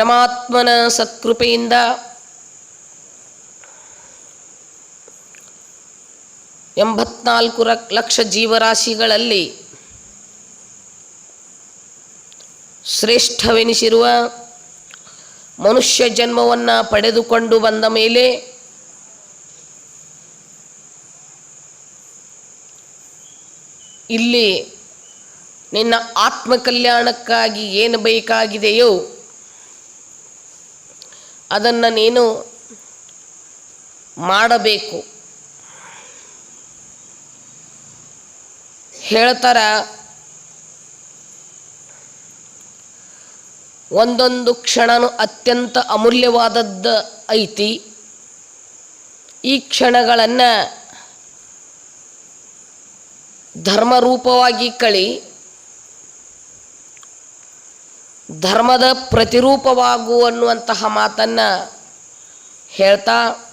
ಪರಮಾತ್ಮನ ಸತ್ಕೃಪೆಯಿಂದ ಎಂಬತ್ನಾಲ್ಕು ಲಕ್ಷ ಜೀವರಾಶಿಗಳಲ್ಲಿ ಶ್ರೇಷ್ಠವೆನಿಸಿರುವ ಮನುಷ್ಯ ಜನ್ಮವನ್ನು ಪಡೆದುಕೊಂಡು ಬಂದ ಮೇಲೆ ಇಲ್ಲಿ ನಿನ್ನ ಆತ್ಮಕಲ್ಯಾಣಕ್ಕಾಗಿ ಏನು ಬೇಕಾಗಿದೆಯೋ ಅದನ್ನು ನೀನು ಮಾಡಬೇಕು. ಹೇಳ್ತಾರ ಒಂದೊಂದು ಕ್ಷಣನು ಅತ್ಯಂತ ಅಮೂಲ್ಯವಾದದ್ದು ಐತಿ. ಈ ಕ್ಷಣಗಳನ್ನು ಧರ್ಮರೂಪವಾಗಿ ಕಳಿ ಧರ್ಮದ ಪ್ರತಿರೂಪವಾಗು ಅನ್ನುವಂತಹ ಮಾತನ್ನು ಹೇಳ್ತಾ,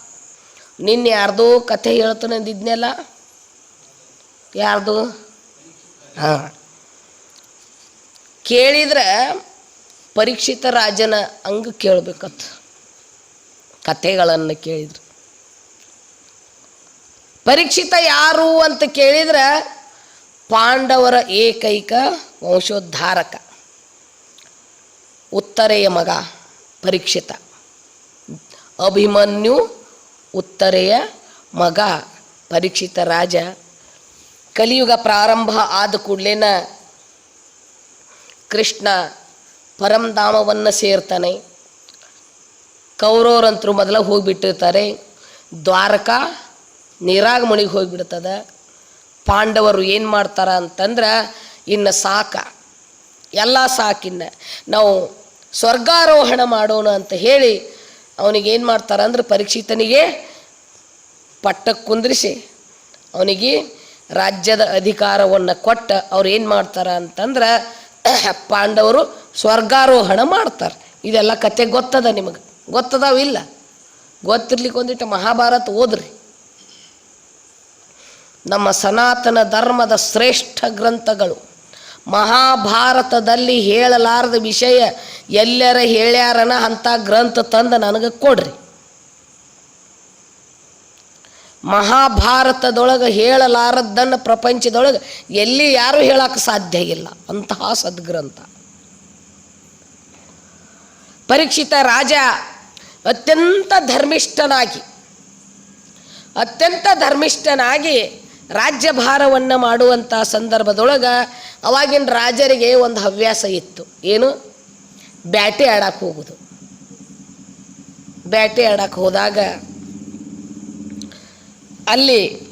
ನಿನ್ನೆ ಯಾರ್ದೋ ಕಥೆ ಹೇಳ್ತಾನಂದಿದ್ನಲ್ಲ? ಯಾರ್ದು? ಹಾಂ. ಕೇಳಿದ್ರೆ ಪರೀಕ್ಷಿತ ರಾಜನ ಹಂಗೆ ಕೇಳಬೇಕತ್ತ ಕಥೆಗಳನ್ನು ಕೇಳಿದ್ರು. ಪರೀಕ್ಷಿತ ಯಾರು ಅಂತ ಕೇಳಿದ್ರೆ ಪಾಂಡವರ ಏಕೈಕ ವಂಶೋದ್ಧಾರಕ. ಉತ್ತರೆಯ ಮಗ ಪರೀಕ್ಷಿತ. ಅಭಿಮನ್ಯು ಉತ್ತರೆಯ ಮಗ ಪರೀಕ್ಷಿತ ರಾಜ. ಕಲಿಯುಗ ಪ್ರಾರಂಭ ಆದ ಕೂಡಲೇನ ಕೃಷ್ಣ ಪರಂಧಾಮವನ್ನು ಸೇರ್ತಾನೆ. ಕೌರವರಂತರು ಮೊದಲ ಹೋಗಿಬಿಟ್ಟಿರ್ತಾರೆ. ದ್ವಾರಕಾ ನೀರಾಗಮಣಿಗೆ ಹೋಗಿಬಿಡ್ತದೆ. ಪಾಂಡವರು ಏನು ಮಾಡ್ತಾರ ಅಂತಂದ್ರೆ ಇನ್ನು ಸಾಕ. ಎಲ್ಲ ಸಾಕಿನ್ನ. ನಾವು ಸ್ವರ್ಗಾರೋಹಣ ಮಾಡೋಣ ಅಂತ ಹೇಳಿ ಅವನಿಗೆ ಏನು ಮಾಡ್ತಾರೆ ಅಂದ್ರೆ ಪರೀಕ್ಷಿತನಿಗೆ ಪಟ್ಟಕ್ಕೆ ಕುಂದ್ರಿಸಿ ಅವನಿಗೆ ರಾಜ್ಯದ ಅಧಿಕಾರವನ್ನು ಕೊಟ್ಟ ಅವ್ರು ಏನು ಮಾಡ್ತಾರ ಅಂತಂದ್ರೆ ಪಾಂಡವರು ಸ್ವರ್ಗಾರೋಹಣ ಮಾಡ್ತಾರೆ. ಇದೆಲ್ಲ ಕತೆ ಗೊತ್ತದ ನಿಮಗೆ? ಗೊತ್ತದಾವಿಲ್ಲ ಗೊತ್ತಿರ್ಲಿಕ್ಕೆ ಒಂದಿಟ್ಟು ಮಹಾಭಾರತ ಓದ್ರಿ. ನಮ್ಮ ಸನಾತನ ಧರ್ಮದ ಶ್ರೇಷ್ಠ ಗ್ರಂಥಗಳು. ಮಹಾಭಾರತದಲ್ಲಿ ಹೇಳಲಾರದ ವಿಷಯ ಎಲ್ಲರ ಹೇಳ್ಯಾರನ ಅಂಥ ಗ್ರಂಥ ತಂದು ನನಗೆ ಕೊಡ್ರಿ. ಮಹಾಭಾರತದೊಳಗೆ ಹೇಳಲಾರದ್ದನ್ನು ಪ್ರಪಂಚದೊಳಗೆ ಎಲ್ಲಿ ಯಾರೂ ಹೇಳಕ್ಕೆ ಸಾಧ್ಯ ಇಲ್ಲ. ಅಂತಹ ಸದ್ಗ್ರಂಥ. ಪರೀಕ್ಷಿತ ರಾಜ ಅತ್ಯಂತ ಧರ್ಮಿಷ್ಠನಾಗಿ ಅತ್ಯಂತ ಧರ್ಮಿಷ್ಠನಾಗಿ ರಾಜ್ಯಭಾರವನ್ನು ಮಾಡುವಂಥ ಸಂದರ್ಭದೊಳಗೆ ಅವಾಗಿನ ರಾಜರಿಗೆ ಒಂದು ಹವ್ಯಾಸ ಇತ್ತು. ಏನು? ಬ್ಯಾಟೆ ಆಡಕ್ಕೆ ಹೋಗೋದು. ಬ್ಯಾಟೆ ಆಡಕ್ಕೆ ಹೋದಾಗ ಅಲ್ಲಿ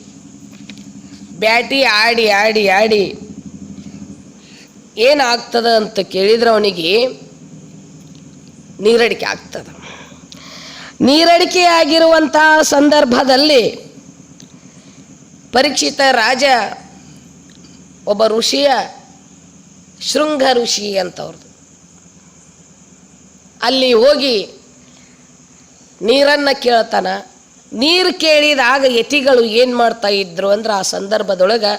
ಬ್ಯಾಟಿ ಆಡಿ ಆಡಿ ಆಡಿ ಏನಾಗ್ತದ ಅಂತ ಕೇಳಿದ್ರೆ ಅವನಿಗೆ ನೀರಡಿಕೆ ಆಗ್ತದೆ. ನೀರಡಿಕೆ ಆಗಿರುವಂತಹ ಸಂದರ್ಭದಲ್ಲಿ ಪರೀಕ್ಷಿತ ರಾಜ, ಒಬ್ಬ ಋಷಿಯ, ಶೃಂಗ ಋಷಿ ಅಂತವ್ರದ್ದು ಅಲ್ಲಿ ಹೋಗಿ ನೀರನ್ನು ಕೇಳ್ತಾನೆ. ನೀರು ಕೇಳಿದಾಗ ಯತಿಗಳು ಏನು ಮಾಡ್ತಾ ಇದ್ರು ಅಂದ್ರೆ ಆ ಸಂದರ್ಭದೊಳಗೆ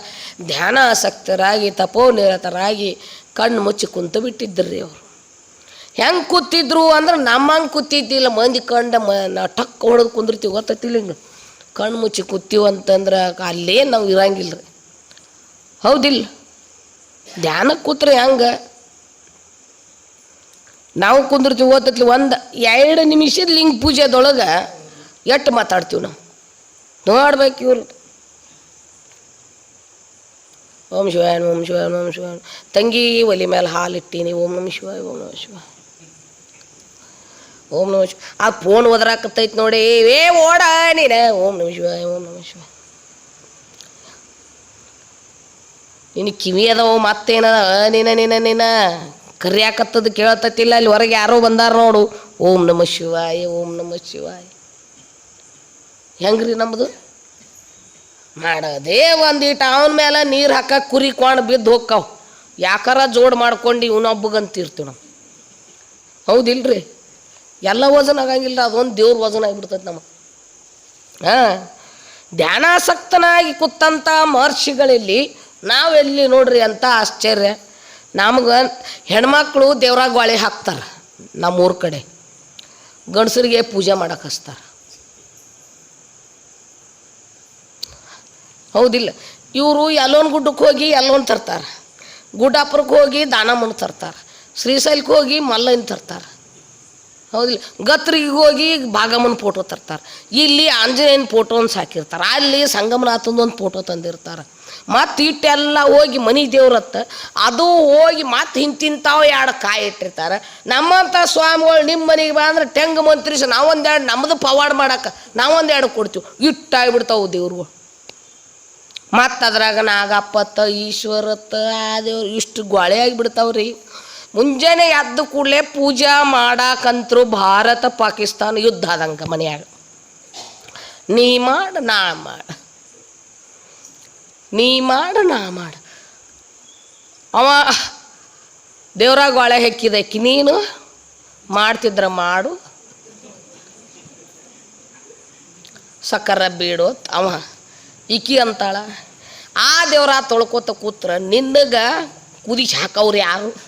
ಧ್ಯಾನ ಆಸಕ್ತರಾಗಿ ತಪೋನಿರತರಾಗಿ ಕಣ್ಣು ಮುಚ್ಚಿ ಕುಂತು ಬಿಟ್ಟಿದ್ದರು ಅವರು. ಹೆಂಗೆ ಕೂತಿದ್ರು ಅಂದ್ರೆ ನಮ್ಮಂಗೆ ಕೂತಿದ್ದಿಲ್ಲ, ಮಂದಿ ಕಂಡ ಮ ಟಕ್ ಹೊಡೆದು ಕುಂದಿರ್ತೀವಿ ಗೊತ್ತಿಲ್ಲ ಹಿಂಗೆ ಕಣ್ಣು ಮುಚ್ಚಿ ಕೂತೀವಿ ಅಂತಂದ್ರೆ ಅಲ್ಲೇ ನಾವು ಇರಂಗಿಲ್ಲ ರೀ ಹೌದಿಲ್ಲ? ಧ್ಯಾನಕ್ಕೆ ಕೂತ್ರೆ ಹೆಂಗೆ? ನಾವು ಕುಂದಿರ್ತೀವಿ ಓದತ್ಲಿ ಒಂದು ಎರಡು ನಿಮಿಷದ ಲಿಂಗ ಪೂಜೆದೊಳಗೆ ಎಷ್ಟು ಮಾತಾಡ್ತೀವಿ ನಾವು? ನೋಡ್ಬೇಕು ಇವ್ರು. ಓಂ ಶಿವಾಯ ಓಂ ಶಿವಾಯ ಓಂ ಶಿವಾಯ ತಂಗಿ ಒಲಿ ಮೇಲೆ ಹಾಲಿಟ್ಟೀನಿ ಓಂ ನಮ ಶಿವಾಯ, ಓಂ ನಮ ಓಂ ನಮ ಶಿವ ಆ ಫೋನ್ ಒದರಾಕತ್ತೈತೆ ನೋಡಿ. ಏ, ಓಡ, ನೀನ. ಓಂ ನಮ ಶಿವ ಓಂ ನಮ ಶಿವ ನಿನ್ನ ಕಿವಿ ಅದಾವ, ಮತ್ತೇನದ? ನಿನ ನಿನ ನಿನ ಕರಿಯಾಕತ್ತದ ಕೇಳತ್ತತಿಲ್ಲ ಅಲ್ಲಿ ಹೊರಗೆ ಯಾರೋ ಬಂದಾರ ನೋಡು. ಓಂ ನಮ ಶಿವಾಯ, ಓಂ ನಮ ಶಿವಾಯ. ಹೆಂಗ್ರಿ ನಮ್ಮದು ಮಾಡದೇ ಒಂದೀಟ ಅವನ ಮೇಲೆ ನೀರು ಹಾಕಕ್ಕೆ ಕುರಿಕೊಂಡು ಬಿದ್ದು ಹೋಗ್ಕಾವ್. ಯಾಕಾರ ಜೋಡ್ ಮಾಡ್ಕೊಂಡು ಇವನೊಬ್ಬಗಂತಿರ್ತೀವಿ ನಾವು. ಹೌದಿಲ್ರಿ? ಎಲ್ಲ ವಜನ ಆಗಂಗಿಲ್ಲ, ಅದೊಂದು ದೇವ್ರ ವಜನ ಆಗಿಬಿಡ್ತೈತೆ ನಮಗೆ. ಹಾಂ, ಧ್ಯಾನಾಸಕ್ತನಾಗಿ ಕೂತಂಥ ಮಹರ್ಷಿಗಳಲ್ಲಿ ನಾವೆಲ್ಲಿ ನೋಡ್ರಿ ಅಂತ ಆಶ್ಚರ್ಯ. ನಮ್ಗೆ ಹೆಣ್ಮಕ್ಳು ದೇವ್ರಾಗ ಗಾಳಿ ಹಾಕ್ತಾರೆ ನಮ್ಮೂರ ಕಡೆ. ಗಂಡಸರಿಗೆ ಪೂಜೆ ಮಾಡಕ್ಕೆ ಹಚ್ತಾರೆ. ಹೌದಿಲ್ಲ, ಇವರು ಎಲ್ಲೋನ್ ಗುಡ್ಡಕ್ಕೆ ಹೋಗಿ ಎಲ್ಲೋನ್ ತರ್ತಾರೆ. ಗುಡ್ಡಾಪುರಕ್ಕೆ ಹೋಗಿ ದಾನಮ್ಮನ ತರ್ತಾರೆ. ಶ್ರೀಶೈಲಕ್ಕೆ ಹೋಗಿ ಮಲ್ಲನ ತರ್ತಾರೆ. ಹೌದಿಲ್ಲ. ಗತ್ರಿಗೆ ಹೋಗಿ ಭಾಗಮ್ಮನ ಫೋಟೋ ತರ್ತಾರೆ. ಇಲ್ಲಿ ಆಂಜನೇಯನ ಫೋಟೋ ಒಂದು ಸಾಕಿರ್ತಾರೆ. ಅಲ್ಲಿ ಸಂಗಮನಾಥಂದು ಒಂದು ಫೋಟೋ ತಂದಿರ್ತಾರೆ. ಮತ್ತು ಇಟ್ಟೆಲ್ಲ ಹೋಗಿ ಮನೆ ದೇವ್ರತ್ತ, ಅದು ಹೋಗಿ ಮತ್ತೆ ಹಿಂತಿಂತಾವ ಎರಡು ಕಾಯಿ ಇಟ್ಟಿರ್ತಾರೆ. ನಮ್ಮಂಥ ಸ್ವಾಮಿಗಳು ನಿಮ್ಮ ಮನೆಗೆ ಬಂದ್ರೆ ಟೆಂಗ್ ಮಂತ್ರಿಸಿ, ನಾವೊಂದೆರಡು ನಮ್ಮದು ಪವಾಡ ಮಾಡಕ್ಕೆ ನಾವೊಂದೆರಡು ಕೊಡ್ತೀವಿ. ಇಟ್ಟಾಗ್ಬಿಡ್ತಾವೆ ದೇವ್ರುಗಳು. ಮತ್ತು ಅದ್ರಾಗ ನಾಗಪ್ಪತ್ತ, ಈಶ್ವರತ್ತ, ಆ ದೇವ್ರು ಇಷ್ಟು ಗೋಳೆ ಆಗಿಬಿಡ್ತಾವ್ರಿ. ಮುಂಜಾನೆ ಎದ್ದ ಕೂಡಲೇ ಪೂಜಾ ಮಾಡಾಕಂತ್ರು ಭಾರತ ಪಾಕಿಸ್ತಾನ ಯುದ್ಧ ಆದಂಗೆ ಮನೆಯಾಗ. ನೀ ಮಾಡ, ನಾ ಮಾಡ. ನೀ ಮಾಡ, ನಾ ಮಾಡ. ಅವ ದೇವ್ರಾಗ ಗೋಳೆ ಹೆಕ್ಕಿದಕ್ಕಿ ನೀನು ಮಾಡ್ತಿದ್ರ ಮಾಡು. ಸಕ್ಕರ ಬೀಡು ಅವ. ಇಕಿ ಅಂತಾಳ, ಆ ದೇವ್ರ ತೊಳ್ಕೊತ ಕೂತ್ರ ನಿನ್ನಗ ಕುದಿಸಿ ಹಾಕವ್ರು ಯಾರು?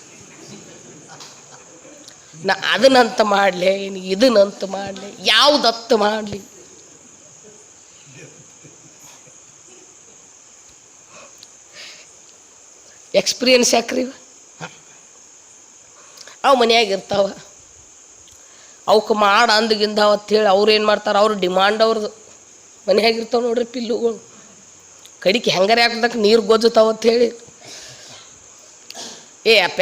ನಾ ಅದನ್ನಂತ ಮಾಡಲಿ ಇನ್ನು ಇದನ್ನಂತ ಮಾಡಲಿ, ಯಾವುದತ್ತು ಮಾಡಲಿ? ಎಕ್ಸ್ಪೀರಿಯನ್ಸ್ ಯಾಕ್ರಿ? ಅವು ಮನ್ಯಾಗ ಇರ್ತಾವ. ಅವಕ್ಕೆ ಮಾಡ ಅಂದಗಿಂದ ಹೇಳಿ ಅವ್ರು ಏನು ಮಾಡ್ತಾರೆ, ಅವ್ರು ಡಿಮಾಂಡ್ ಅವ್ರದ್ದು ಮನ್ಯಾಗ ಇರ್ತಾವೆ ನೋಡ್ರಿ ಪಿಲ್ಲುಗಳು. ಕಡಿಕೆ ಹೆಂಗಾರೆ ಹಾಕ್ದಕ್ಕೆ ನೀರು ಗೊಜ್ಜುತ್ತಾವ ಹೇಳಿ. ಏ ಅಪ್ಪ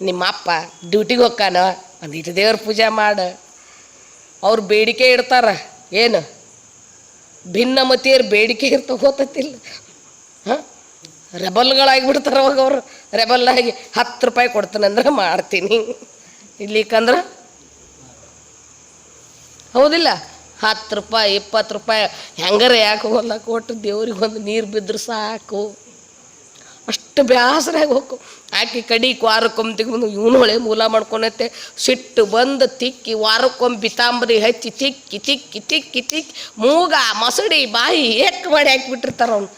ನಿಮ್ಮ ಅಪ್ಪ ಡ್ಯೂಟಿಗೆ ಹೋಗ್ಕಾನ ಇಟ್ಟು ದೇವ್ರ ಪೂಜೆ ಮಾಡು. ಅವ್ರು ಬೇಡಿಕೆ ಇಡ್ತಾರ, ಏನು? ಭಿನ್ನ ಮತಿಯರು ಬೇಡಿಕೆ ಇರ್ತಾವ ಗೊತ್ತಿಲ್ಲ ಹಾಂ? ರೆಬಲ್ಗಳಾಗಿಬಿಡ್ತಾರೆ ಅವಾಗ ಅವರು. ರೆಬಲ್ಲಾಗಿ ಹತ್ತು ರೂಪಾಯಿ ಕೊಡ್ತಾನಂದ್ರೆ ಮಾಡ್ತೀನಿ. ಇಲ್ಲಿಕಂದ್ರೆ ಹೌದಿಲ್ಲ. ಹತ್ತು ರೂಪಾಯಿ, ಇಪ್ಪತ್ತು ರೂಪಾಯಿ, ಹೆಂಗಾರೆ ಯಾಕೆ ಹೋಗಲ್ಲ ಕೊಟ್ಟು ದೇವ್ರಿಗೆ ಒಂದು ನೀರು ಬಿದ್ರೆ ಸಾಕು. ಅಷ್ಟು ಬೇಸರಾಗಿ ಹೋಗು. ಆಕೆ ಕಡಿ ವಾರಕ್ಕೊಮ್ಮೆ ತೆಗೆದು ಇವನು ಹೊಳೆ ಮೂಲ ಮಾಡ್ಕೊಂಡೈತೆ ಸಿಟ್ಟು ಬಂದು ತಿಕ್ಕಿ, ವಾರಕ್ಕೊಮ್ಮೆ ಬಿತಾಂಬರಿ ಹಚ್ಚಿ ತಿಕ್ಕಿ ತಿಕ್ಕಿ ತಿಕ್ಕಿ ತಿಕ್ಕಿ, ಮೂಗ, ಮಸಡಿ, ಬಾಯಿ ಏಕ್ ಮಾಡಿ ಹಾಕಿಬಿಟ್ಟಿರ್ತಾರ ಅವನು.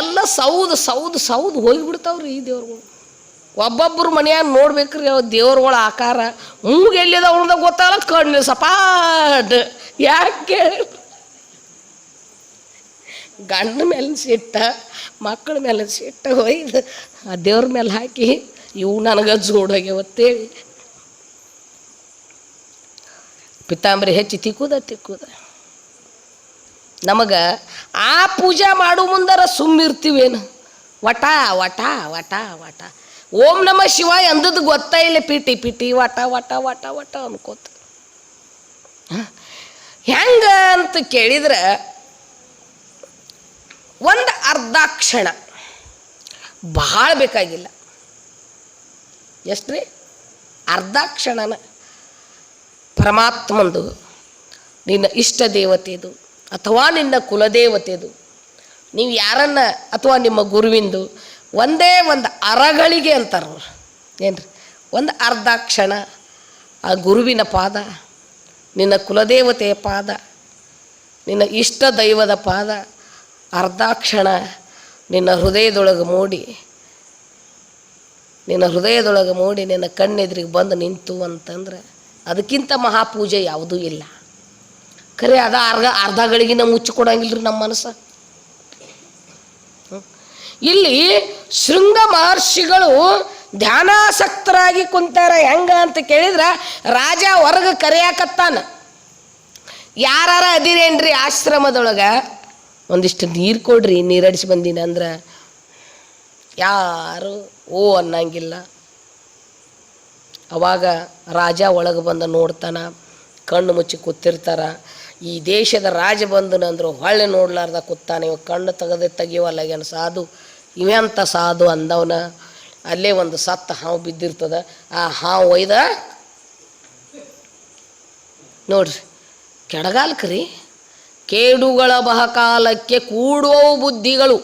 ಎಲ್ಲ ಸೌದು ಸೌದು ಸೌದು ಹೋಗಿಬಿಡ್ತಾವ್ರಿ ಈ ದೇವ್ರುಗಳು. ಒಬ್ಬೊಬ್ಬರು ಮನೆಯಾಗ ನೋಡ್ಬೇಕ್ರಿ ದೇವ್ರುಗಳ ಆಕಾರ. ಮೂಗ ಎಲ್ಲಿದ ಅವನದ ಗೊತ್ತಾಗಲ್ಲ, ಕಣ್ಣು ಸಪಾಟ್ ಯಾಕೆ ಗಂಡ ಮೇಲೆ ಸಿಟ್ಟ, ಮಕ್ಕಳ ಮೇಲೆ ಸಿಟ್ಟ ಒಯ್ದು, ಆ ದೇವ್ರ ಮೇಲೆ ಹಾಕಿ, ಇವು ನನಗೆ ಜೋಡೋಗ್ಯವತ್ತೇಳಿ ಪಿತಾಂಬರಿ ಹೆಚ್ಚಿ ತಿಕ್ಕುದ ತಿಕ್ಕುದ. ನಮಗೆ ಆ ಪೂಜೆ ಮಾಡೋ ಮುಂದರ ಸುಮ್ಮಿರ್ತೀವೇನು? ವಟ ವಟ ವಟ ವಟ. ಓಂ ನಮ ಶಿವ ಎಂದದ್ದು ಗೊತ್ತಾ ಇಲ್ಲ, ಪಿಟಿ ಪಿಟಿ, ವಟ ವಟ ವಟ ವಟ ಅನ್ಕೋತ. ಹೆಂಗ ಅಂತ ಕೇಳಿದ್ರೆ ಒಂದು ಅರ್ಧ ಕ್ಷಣ. ಭಾಳ ಬೇಕಾಗಿಲ್ಲ. ಎಷ್ಟು ರೀ ಅರ್ಧ ಕ್ಷಣನ. ಪರಮಾತ್ಮಂದು, ನಿನ್ನ ಇಷ್ಟ ದೇವತೆದು, ಅಥವಾ ನಿನ್ನ ಕುಲದೇವತೆದು, ನೀವು ಯಾರನ್ನ ಅಥವಾ ನಿಮ್ಮ ಗುರುವಿಂದು ಒಂದೇ ಒಂದು ಅರಗಳಿಗೆ ಅಂತಾರೆ ಏನ್ರಿ? ಒಂದು ಅರ್ಧ ಕ್ಷಣ ಆ ಗುರುವಿನ ಪಾದ, ನಿನ್ನ ಕುಲದೇವತೆಯ ಪಾದ, ನಿನ್ನ ಇಷ್ಟ ದೈವದ ಪಾದ ಅರ್ಧ ಕ್ಷಣ ನಿನ್ನ ಹೃದಯದೊಳಗೆ ಮೂಡಿ, ನಿನ್ನ ಹೃದಯದೊಳಗೆ ಮೂಡಿ ನಿನ್ನ ಕಣ್ಣೆದ್ರಿಗೆ ಬಂದು ನಿಂತು ಅಂತಂದ್ರೆ ಅದಕ್ಕಿಂತ ಮಹಾಪೂಜೆ ಯಾವುದೂ ಇಲ್ಲ. ಖರೆ ಅದ ಅರ್ಧ ಅರ್ಧ ಗಳಿಗಿನ ಮುಚ್ಚಿ ಕೊಡಂಗಿಲ್ಲ ರೀ ನಮ್ಮ ಮನಸ್ಸು. ಇಲ್ಲಿ ಶೃಂಗ ಮಹರ್ಷಿಗಳು ಧ್ಯಾನಾಸಕ್ತರಾಗಿ ಕುಂತಾರ. ಹೆಂಗ ಅಂತ ಕೇಳಿದ್ರೆ ರಾಜ ಹೊರಗೆ ಕರೆಯಾಕತ್ತಾನ. ಯಾರಾರ ಅದಿರೇನ್ರಿ ಆಶ್ರಮದೊಳಗೆ? ಒಂದಿಷ್ಟು ನೀರು ಕೊಡ್ರಿ ನೀರಡಿಸಿ ಬಂದೀನಿ ಅಂದ್ರೆ ಯಾರು ಓ ಅನ್ನಂಗಿಲ್ಲ. ಅವಾಗ ರಾಜ ಒಳಗೆ ಬಂದು ನೋಡ್ತಾನ, ಕಣ್ಣು ಮುಚ್ಚಿ ಕೂತಿರ್ತಾರ. ಈ ದೇಶದ ರಾಜ ಬಂದನಂದ್ರು ಹೊಳ್ಳೆ ನೋಡ್ಲಾರ್ದ ಕೂತಾನೆ, ಇವ ಕಣ್ಣು ತೆಗೆದು ತೆಗಿಯುವಲ್ಲಗೇನು ಸಾಧು, ಇವೆಂತ ಸಾಧು ಅಂದವನ. ಅಲ್ಲೇ ಒಂದು ಸತ್ತ ಹಾವು ಬಿದ್ದಿರ್ತದ, ಆ ಹಾವು ಒಯ್ದ ನೋಡ್ರಿ ಕೆಳಗಾಲ್ಕ್ರಿ ಕೇಡುಗಳ ಬಹಕಾಲಕ್ಕೆ ಕೂಡುವವು ಬುದ್ಧಿಗಳು.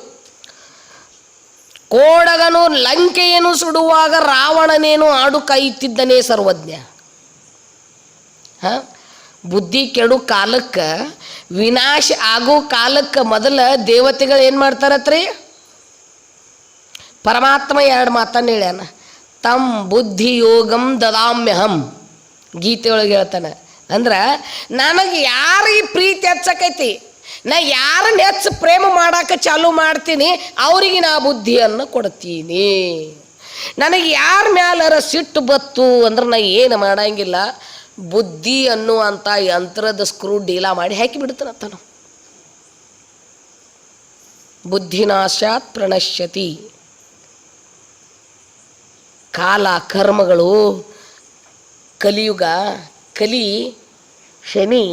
ಕೋಡಗನು ಲಂಕೆಯನ್ನು ಸುಡುವಾಗ ರಾವಣನೇನು ಆಡು ಕಾಯುತ್ತಿದ್ದನೇ ಸರ್ವಜ್ಞ. ಹ? ಬುದ್ಧಿ ಕೆಡು ಕಾಲಕ್ಕೆ, ವಿನಾಶ ಆಗೋ ಕಾಲಕ್ಕೆ ಮೊದಲ ದೇವತೆಗಳು ಏನು ಮಾಡ್ತಾರತ್ರಿ ಪರಮಾತ್ಮ ಎರಡು ಮಾತನ್ನು ಹೇಳ್ಯಾನ. ತಮ್ ಬುದ್ಧಿ ಯೋಗಂ ದದಾಮ್ಯಹಂ. ಗೀತೆಯೊಳಗೆ ಹೇಳ್ತಾನೆ. ಅಂದ್ರೆ ನನಗೆ ಯಾರಿಗೆ ಪ್ರೀತಿ ಹೆಚ್ಚಕೈತಿ? ನಾ ಯಾರನ್ನ ಹೆಚ್ಚು ಪ್ರೇಮ ಮಾಡಕ್ಕೆ ಚಾಲು ಮಾಡ್ತೀನಿ, ಅವ್ರಿಗೆ ನಾ ಬುದ್ಧಿಯನ್ನು ಕೊಡ್ತೀನಿ. ನನಗೆ ಯಾರ ಮ್ಯಾಲರ ಸಿಟ್ಟು ಬತ್ತು ಅಂದ್ರೆ ನಾ ಏನು ಮಾಡಂಗಿಲ್ಲ, ಬುದ್ಧಿ ಅನ್ನುವಂಥ ಯಂತ್ರದ ಸ್ಕ್ರೂ ಡೀಲಾ ಮಾಡಿ ಹಾಕಿ ಬಿಡ್ತಾನ ನಾವು ಬುದ್ಧಿನಾಶಾತ್ ಪ್ರಣಶ್ಯತಿ. ಕಾಲ, ಕರ್ಮಗಳು, ಕಲಿಯುಗ ಕಲಿ ಶನಿ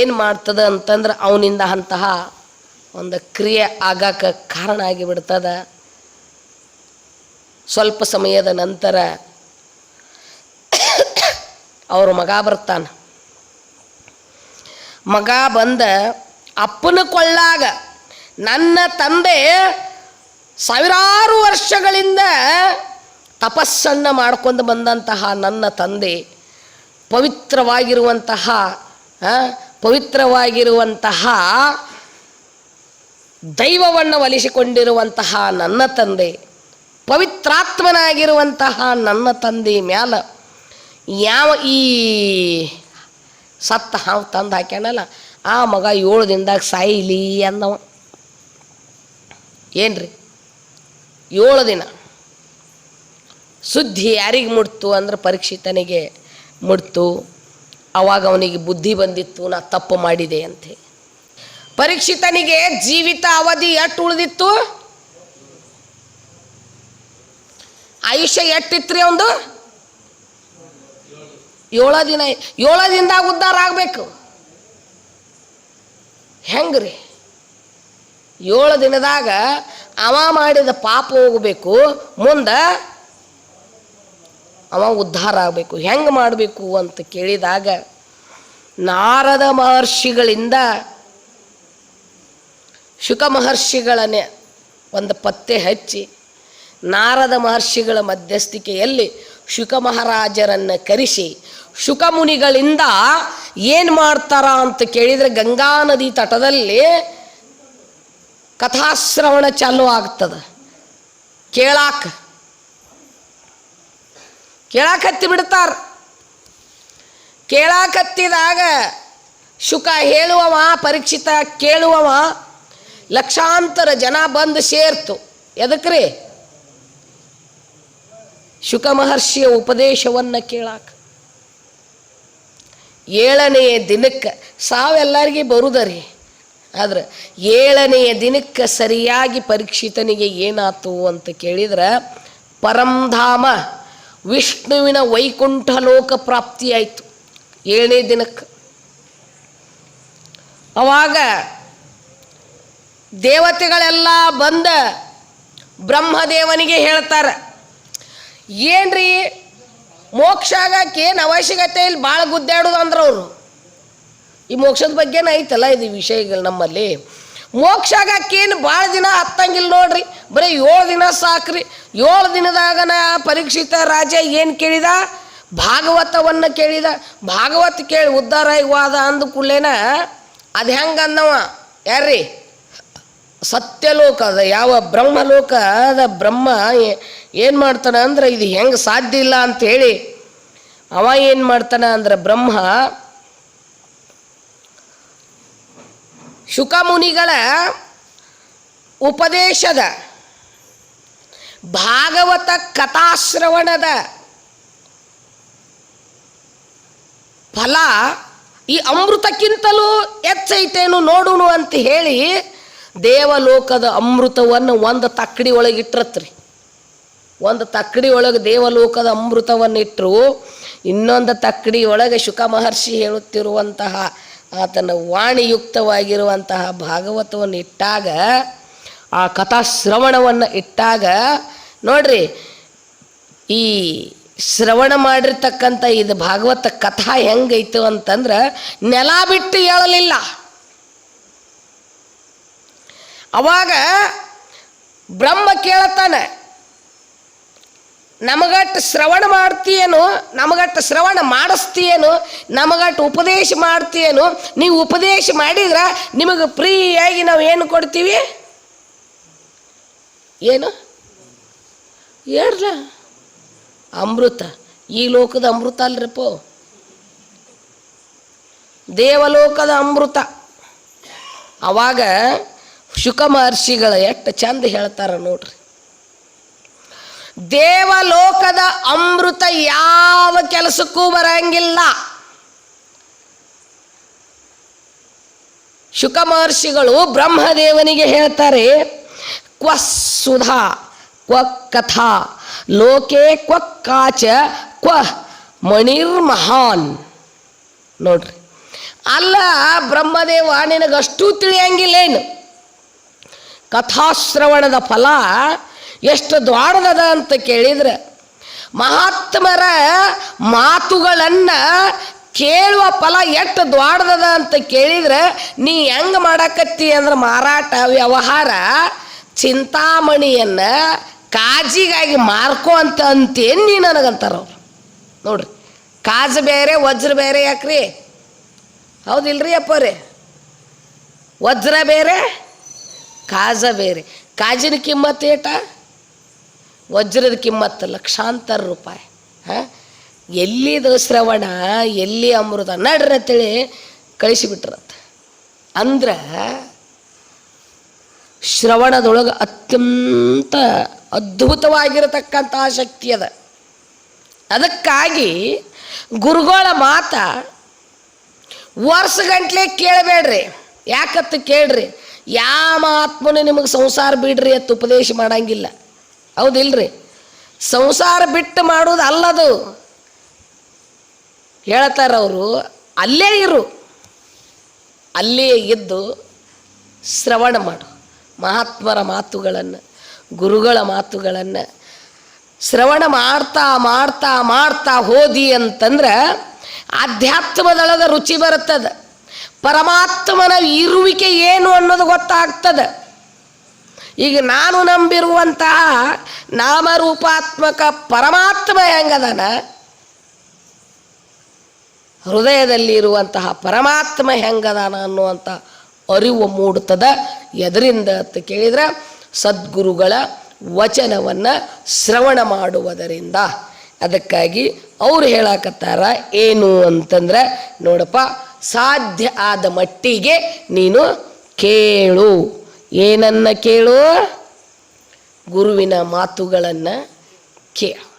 ಏನು ಮಾಡ್ತದ ಅಂತಂದ್ರೆ ಅವನಿಂದ ಅಂತಹ ಒಂದು ಕ್ರಿಯೆ ಆಗಾಕ ಕಾರಣ ಆಗಿಬಿಡ್ತದ. ಸ್ವಲ್ಪ ಸಮಯದ ನಂತರ ಅವ್ರ ಮಗ ಬರ್ತಾನೆ. ಮಗ ಬಂದ ಅಪ್ಪನ ಕೊಳ್ಳಾಗ ನನ್ನ ತಂದೆ ಸಾವಿರಾರು ವರ್ಷಗಳಿಂದ ತಪಸ್ಸನ್ನು ಮಾಡ್ಕೊಂಡು ಬಂದಂತಹ ನನ್ನ ತಂದೆ ಪವಿತ್ರವಾಗಿರುವಂತಹ ಪವಿತ್ರವಾಗಿರುವಂತಹ ದೈವವನ್ನು ಒಲಿಸಿಕೊಂಡಿರುವಂತಹ ನನ್ನ ತಂದೆ, ಪವಿತ್ರಾತ್ಮನಾಗಿರುವಂತಹ ನನ್ನ ತಂದೆ ಮ್ಯಾಲ ಯಾವ ಈ ಸತ್ತ ಹಾವು ತಂದು ಹಾಕ್ಯಾನಲ್ಲ, ಆ ಮಗ ಏಳು ದಿನದಾಗ ಸಾಯಿಲಿ ಅಂದವ. ಏನ್ರಿ? ಏಳು ದಿನ. ಸುದ್ದಿ ಯಾರಿಗೆ ಮುಟ್ತು ಅಂದ್ರೆ ಪರೀಕ್ಷಿತನಿಗೆ ಮುಟ್ತು ಅವಾಗ ಅವನಿಗೆ ಬುದ್ಧಿ ಬಂದಿತ್ತು, ನಾ ತಪ್ಪು ಮಾಡಿದೆ ಅಂತೆ. ಪರೀಕ್ಷಿತನಿಗೆ ಜೀವಿತ ಅವಧಿ ಎಷ್ಟು ಉಳಿದಿತ್ತು? ಆಯುಷ್ಯ ಎಷ್ಟಿತ್ರಿ ಅವನು ಏಳ ದಿನ, ಏಳ ದಿನದಾಗ ಉದ್ಧಾರ ಆಗಬೇಕು. ಹೆಂಗ್ರಿ? ಏಳು ದಿನದಾಗ ಅವ ಮಾಡಿದ ಪಾಪ ಹೋಗಬೇಕು, ಮುಂದೆ ಅವ ಉದ್ಧಾರ ಆಗಬೇಕು. ಹೆಂಗೆ ಮಾಡಬೇಕು ಅಂತ ಕೇಳಿದಾಗ ನಾರದ ಮಹರ್ಷಿಗಳಿಂದ ಶುಕ ಮಹರ್ಷಿಗಳನ್ನೇ ಒಂದು ಪತ್ತೆ ಹಚ್ಚಿ ನಾರದ ಮಹರ್ಷಿಗಳ ಮಧ್ಯಸ್ಥಿಕೆಯಲ್ಲಿ ಶುಕ ಮಹಾರಾಜರನ್ನು ಕರೆಸಿ ಶುಕ ಮುನಿಗಳಿಂದ ಏನು ಮಾಡ್ತಾರ ಅಂತ ಕೇಳಿದರೆ ಗಂಗಾ ನದಿ ತಟದಲ್ಲಿ ಕಥಾಶ್ರವಣ ಚಾಲು ಆಗ್ತದೆ. ಕೇಳಾಕ ಕೇಳಾಕತ್ತಿ ಬಿಡ್ತಾರ. ಕೇಳಾಕತ್ತಿದಾಗ ಶುಕ ಹೇಳುವವ, ಪರೀಕ್ಷಿತ ಕೇಳುವವ, ಲಕ್ಷಾಂತರ ಜನ ಬಂದು ಸೇರ್ತು. ಎದಕ್ರಿ? ಶುಕ ಮಹರ್ಷಿಯ ಉಪದೇಶವನ್ನು ಕೇಳಾಕ. ಏಳನೆಯ ದಿನಕ್ಕೆ, ಸಾವೆಲ್ಲರಿಗೆ ಬರುದರಿ. ಆದ್ರೆ ಏಳನೆಯ ದಿನಕ್ಕೆ ಸರಿಯಾಗಿ ಪರೀಕ್ಷಿತನಿಗೆ ಏನಾತು ಅಂತ ಕೇಳಿದ್ರೆ, ಪರಂಧಾಮ. ವಿಷ್ಣುವಿನ ವೈಕುಂಠ ಲೋಕ ಪ್ರಾಪ್ತಿಯಾಯಿತು. ಏಳನೇ ದಿನಕ್ಕೆ. ಅವಾಗ ದೇವತೆಗಳೆಲ್ಲ ಬಂದ ಬ್ರಹ್ಮದೇವನಿಗೆ ಹೇಳ್ತಾರೆ, ಏನ್ರಿ ಮೋಕ್ಷ ಆಗಕ್ಕೆ ಏನು ಅವಶ್ಯಕತೆ ಇಲ್ಲಿ ಭಾಳ ಗುದ್ದಾಡೋದು ಅಂದ್ರೆ ಅವರು ಈ ಮೋಕ್ಷದ ಬಗ್ಗೆನೇ ಐತಲ್ಲ ಇದು ವಿಷಯಗಳು ನಮ್ಮಲ್ಲಿ. ಮೋಕ್ಷ ಆಗಕ್ಕೇನು ಭಾಳ ದಿನ ಹತ್ತಂಗಿಲ್ಲ ನೋಡ್ರಿ. ಬರೀ ಏಳು ದಿನ ಸಾಕ್ರಿ. ಏಳು ದಿನದಾಗನ ಪರೀಕ್ಷಿತ ರಾಜ ಏನು ಕೇಳಿದ? ಭಾಗವತವನ್ನು ಕೇಳಿದ. ಭಾಗವತ ಕೇಳಿ ಉದ್ಧಾರ ವಾದ ಅಂದ ಕೂಡಲೇನ ಅದು ಹೆಂಗೆ ಅಂದವ? ಯಾರ್ರಿ? ಸತ್ಯಲೋಕ ಅದ, ಯಾವ ಬ್ರಹ್ಮಲೋಕ ಅದ, ಬ್ರಹ್ಮ ಏನು ಮಾಡ್ತಾನೆ ಅಂದ್ರೆ ಇದು ಹೆಂಗೆ ಸಾಧ್ಯ ಇಲ್ಲ ಅಂತ ಹೇಳಿ ಅವ ಏನು ಮಾಡ್ತಾನೆ ಅಂದ್ರೆ ಬ್ರಹ್ಮ ಶುಕಮುನಿಗಳ ಉಪದೇಶದ ಭಾಗವತ ಕಥಾಶ್ರವಣದ ಫಲ ಈ ಅಮೃತಕ್ಕಿಂತಲೂ ಹೆಚ್ಚೈತೇನು ನೋಡುನು ಅಂತ ಹೇಳಿ ದೇವಲೋಕದ ಅಮೃತವನ್ನು ಒಂದು ತಕ್ಕಡಿ ಒಳಗೆ ಇಟ್ಟಿರತ್ರಿ. ಒಂದು ತಕ್ಕಡಿ ಒಳಗೆ ದೇವಲೋಕದ ಅಮೃತವನ್ನು ಇಟ್ಟರು ಇನ್ನೊಂದು ತಕ್ಕಡಿ ಒಳಗೆ ಶುಕ ಮಹರ್ಷಿ ಹೇಳುತ್ತಿರುವಂತಹ ಆತನ ವಾಣಿಯುಕ್ತವಾಗಿರುವಂತಹ ಭಾಗವತವನ್ನು ಇಟ್ಟಾಗ, ಆ ಕಥಾಶ್ರವಣವನ್ನು ಇಟ್ಟಾಗ, ನೋಡ್ರಿ, ಈ ಶ್ರವಣ ಮಾಡಿರ್ತಕ್ಕಂಥ ಇದು ಭಾಗವತ ಕಥಾ ಹೆಂಗೈತು ಅಂತಂದ್ರೆ, ನೆಲ ಬಿಟ್ಟು ಹೇಳಲಿಲ್ಲ ಅವಾಗ ಬ್ರಹ್ಮ ಕೇಳತಾನೆ ನಮಗಟ್ಟು ಶ್ರವಣ ಮಾಡ್ತೀಯೇನು? ನಮಗಟ್ಟು ಶ್ರವಣ ಮಾಡಿಸ್ತೀಯೇನು? ನಮಗಟ್ಟು ಉಪದೇಶ ಮಾಡ್ತೀಯೇನು? ನೀವು ಉಪದೇಶ ಮಾಡಿದ್ರೆ ನಿಮಗೆ ಫ್ರೀಯಾಗಿ ನಾವು ಏನು ಕೊಡ್ತೀವಿ? ಏನು? ಹೇಳ್ರ? ಅಮೃತ. ಈ ಲೋಕದ ಅಮೃತ ಅಲ್ರಿಪ್ಪ. ದೇವಲೋಕದ ಅಮೃತ. ಅವಾಗ ಶುಕ ಮಹರ್ಷಿಗಳ ಎಷ್ಟು ಚಂದ ಹೇಳ್ತಾರ ನೋಡ್ರಿ. ದೇವಲೋಕದ ಅಮೃತ ಯಾವ ಕೆಲಸಕ್ಕೂ ಬರಂಗಿಲ್ಲ. ಶುಕ ಮಹರ್ಷಿಗಳು ಬ್ರಹ್ಮದೇವನಿಗೆ ಹೇಳ್ತಾರೆ, ಕ್ವ ಸುಧಾ, ಕ್ವ ಕಥಾ, ಲೋಕೆ ಕ್ವ ಕಾಚ, ಕ್ವ ಮಣಿರ್ಮಹಾನ್. ನೋಡ್ರಿ, ಅಲ್ಲ ಬ್ರಹ್ಮದೇವ ನಿನಗಷ್ಟು ತಿಳಿಯಂಗಿಲ್ಲೇನು? ಕಥಾಶ್ರವಣದ ಫಲ ಎಷ್ಟು ದ್ವಾರದದ ಅಂತ ಕೇಳಿದ್ರೆ ಮಹಾತ್ಮರ ಮಾತುಗಳನ್ನು ಕೇಳುವ ಫಲ ಎಷ್ಟು ದ್ವಾರದದ ಅಂತ ಕೇಳಿದ್ರೆ, ನೀ ಹೆಂಗೆ ಮಾಡಕತ್ತಿ? ಅಂದ್ರೆ ಮಾರಾಟ, ವ್ಯವಹಾರ, ಚಿಂತಾಮಣಿಯನ್ನು ಕಾಜಿಗಾಗಿ ಮಾರ್ಕೋ ಅಂತ ಅಂತೇನು ನೀ ನನಗಂತಾರ ಅವ್ರು. ನೋಡ್ರಿ, ಕಾಜು ಬೇರೆ, ವಜ್ರ ಬೇರೆ ಯಾಕ್ರಿ? ಹೌದಿಲ್ರಿ ಅಪ್ಪರೇ ವಜ್ರ ಬೇರೆ, ಕಾಜ ಬೇರೆ. ಕಾಜಿನ ಕಿಮ್ಮತ್ತು ಏಟ? ವಜ್ರದ ಕಿಮ್ಮತ್ತು ಲಕ್ಷಾಂತರ ರೂಪಾಯಿ. ಹಾಂ? ಎಲ್ಲಿದು ಶ್ರವಣ, ಎಲ್ಲಿ ಅಮೃತ? ನಡ್ರಿ ಅಂತೇಳಿ ಕಳಿಸಿಬಿಟ್ರತ್ತ ಅಂದ್ರೆ ಶ್ರವಣದೊಳಗೆ ಅತ್ಯಂತ ಅದ್ಭುತವಾಗಿರತಕ್ಕಂತಹ ಶಕ್ತಿ ಅದ. ಅದಕ್ಕಾಗಿ ಗುರುಗಳ ಮಾತ ವರ್ಷಗಂಟ್ಲೆ ಕೇಳಬೇಡ್ರಿ. ಯಾಕತ್ತು ಕೇಳ್ರಿ? ಯಾವ ಆತ್ಮನೇ ನಿಮಗೆ ಸಂಸಾರ ಬಿಡ್ರಿ ಅಂತ ಉಪದೇಶ ಮಾಡಂಗಿಲ್ಲ. ಹೌದಿಲ್ರಿ. ಸಂಸಾರ ಬಿಟ್ಟು ಮಾಡೋದು ಅಲ್ಲದು. ಹೇಳ್ತಾರ ಅವರು ಅಲ್ಲೇ ಇರು. ಅಲ್ಲೇ ಇದ್ದು ಶ್ರವಣ ಮಾಡು. ಮಹಾತ್ಮರ ಮಾತುಗಳನ್ನು, ಗುರುಗಳ ಮಾತುಗಳನ್ನು ಶ್ರವಣ ಮಾಡ್ತಾ ಮಾಡ್ತಾ ಮಾಡ್ತಾ ಹೋದಿ ಅಂತಂದ್ರೆ ಆಧ್ಯಾತ್ಮದೊಳಗೆ ರುಚಿ ಬರುತ್ತದೆ. ಪರಮಾತ್ಮನ ಇರುವಿಕೆ ಏನು ಅನ್ನೋದು ಗೊತ್ತಾಗ್ತದೆ. ಈಗ ನಾನು ನಂಬಿರುವಂತಹ ನಾಮರೂಪಾತ್ಮಕ ಪರಮಾತ್ಮ ಹೆಂಗದನ? ಹೃದಯದಲ್ಲಿ ಇರುವಂತಹ ಪರಮಾತ್ಮ ಹೆಂಗದಾನ ಅನ್ನುವಂಥ ಅರಿವು ಮೂಡ್ತದ ಎದರಿಂದ ಅಂತ ಕೇಳಿದ್ರೆ? ಸದ್ಗುರುಗಳ ವಚನವನ್ನು ಶ್ರವಣ ಮಾಡುವುದರಿಂದ. ಅದಕ್ಕಾಗಿ ಅವ್ರು ಹೇಳಕತ್ತಾರ, ಏನು ಅಂತಂದ್ರೆ, ನೋಡಪ್ಪ, ಸಾಧ್ಯ ಆದ ಮಟ್ಟಿಗೆ ನೀನು ಕೇಳು. ಏನನ್ನ ಕೇಳು? ಗುರುವಿನ ಮಾತುಗಳನ್ನು ಕೇಳು.